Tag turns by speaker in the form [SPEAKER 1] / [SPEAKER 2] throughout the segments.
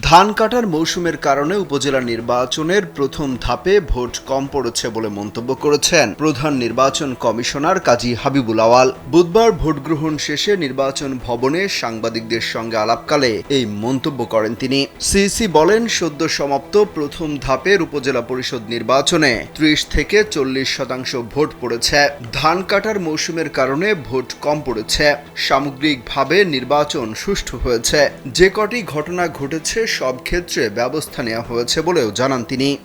[SPEAKER 1] ধান কাটার মৌসুমের কারণে উপজেলা নির্বাচনের প্রথম ধাপে ভোট কম পড়েছে বলে মন্তব্য করেছেন প্রধান নির্বাচন কমিশনার কাজী হাবিবুল আওয়াল। বুধবার ভোট গ্রহণ শেষে নির্বাচন ভবনে সাংবাদিকদের সঙ্গে আলাপকালে এই মন্তব্য করেন তিনি। সিসি বলেন, সদ্য সমাপ্ত প্রথম ধাপের উপজেলা পরিষদ নির্বাচনে ত্রিশ থেকে চল্লিশ শতাংশ ভোট পড়েছে। ধান কাটার মৌসুমের কারণে ভোট কম পড়েছে। সামগ্রিকভাবে নির্বাচন সুষ্ঠু হয়েছে। যে কটি ঘটনা ঘটেছে সব ক্ষেত্রে ব্যবস্থা নেওয়া হয়েছে বলেও জানান তিনি।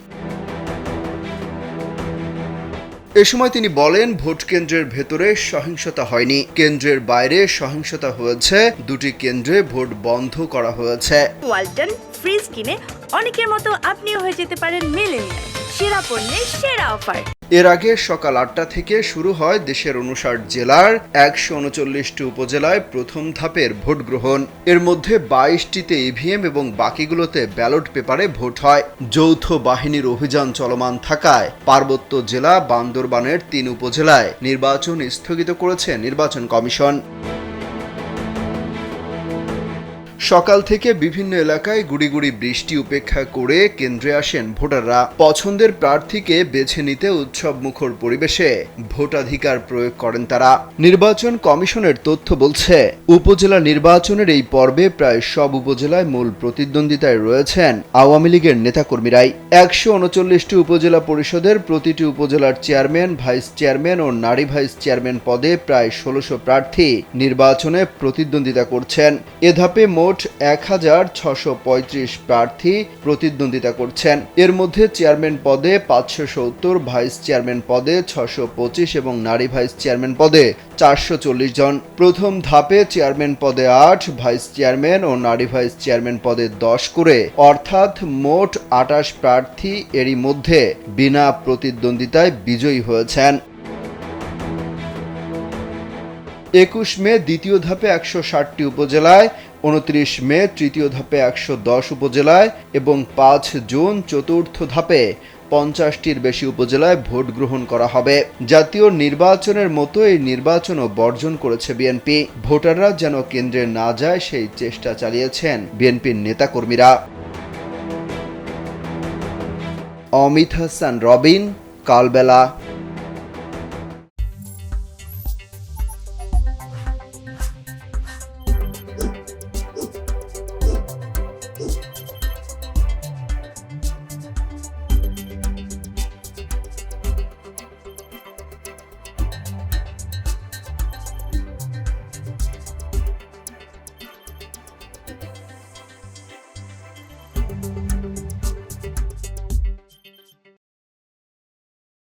[SPEAKER 1] এ সময় তিনি বলেন, ভোট কেন্দ্রের ভেতরে সহিংসতা হয়নি। কেন্দ্রের বাইরে সহিংসতা হয়েছে। দুটি কেন্দ্রে ভোট বন্ধ করা হয়েছে।
[SPEAKER 2] ওয়ালটন ফ্রিজ কিনে অনেকের মতো আপনিও হয়ে যেতে পারেন মিলেনিয়ার সেরা পণ্যের সেরা অফার।
[SPEAKER 1] এর আগে সকাল আটটা থেকে শুরু হয় দেশের উনষাট জেলার একশো উনচল্লিশটি উপজেলায় প্রথম ধাপের ভোট গ্রহণ। এর মধ্যে বাইশটিতে ইভিএম এবং বাকিগুলোতে ব্যালট পেপারে ভোট হয়। যৌথ বাহিনীর অভিযান চলমান থাকায় পার্বত্য জেলা বান্দরবানের তিন উপজেলায় নির্বাচন স্থগিত করেছে নির্বাচন কমিশন। সকাল থেকে বিভিন্ন এলাকায় গুড়ি গুড়ি বৃষ্টি উপেক্ষা করে কেন্দ্রে আসেন ভোটাররা। পছন্দের প্রার্থীকে বেছে নিতে উৎসব মুখর পরিবেশে ভোটাধিকার প্রয়োগ করেন তারা। নির্বাচন কমিশনের তথ্য বলছে, উপজেলা নির্বাচনের এই পর্বে প্রায় সব উপজেলায় মূল প্রতিদ্বন্দ্বিতায় রয়েছেন আওয়ামী লীগের নেতাকর্মীরাই। একশো উনচল্লিশটি উপজেলা পরিষদের প্রতিটি উপজেলার চেয়ারম্যান, ভাইস চেয়ারম্যান ও নারী ভাইস চেয়ারম্যান পদে প্রায় ষোলোশো প্রার্থী নির্বাচনে প্রতিদ্বন্দ্বিতা করছেন। এ ধাপে মোট এক হাজার ছশো পঁয়ত্রিশ প্রার্থী প্রতিদ্বন্দ্বিতা করছেন। এর মধ্যে চেয়ারম্যান পদে পাঁচশো সত্তর, ভাইস চেয়ারম্যান পদে ছশো পঁচিশ এবং নারী ভাইস চেয়ারম্যান পদে চারশো চল্লিশ জন। প্রথম ধাপে চেয়ারম্যান পদে আট, ভাইস চেয়ারম্যান ও নারী ভাইস চেয়ারম্যান পদে দশ করে। অর্থাৎ মোট আটাশ প্রার্থী এরই মধ্যে বিনা প্রতিদ্বন্দ্বিতায় বিজয়ী হয়েছেন। একুশ মে দ্বিতীয় ধাপে একশো ষাটটি উপজেলায় উনত্রিশ মে তৃতীয় ধাপে একশো দশ উপজেলায় এবং পাঁচ জুন চতুর্থ ধাপে পঞ্চাশটির বেশি উপজেলায় ভোট গ্রহণ করা হবে। জাতীয় নির্বাচনের মতো এই নির্বাচনও বর্জন করেছে বিএনপি। ভোটাররা যেন কেন্দ্রে না যায়, সেই চেষ্টা চালিয়েছেন বিএনপির নেতাকর্মীরা। অমিত হাসান, রবিন, কালবেলা।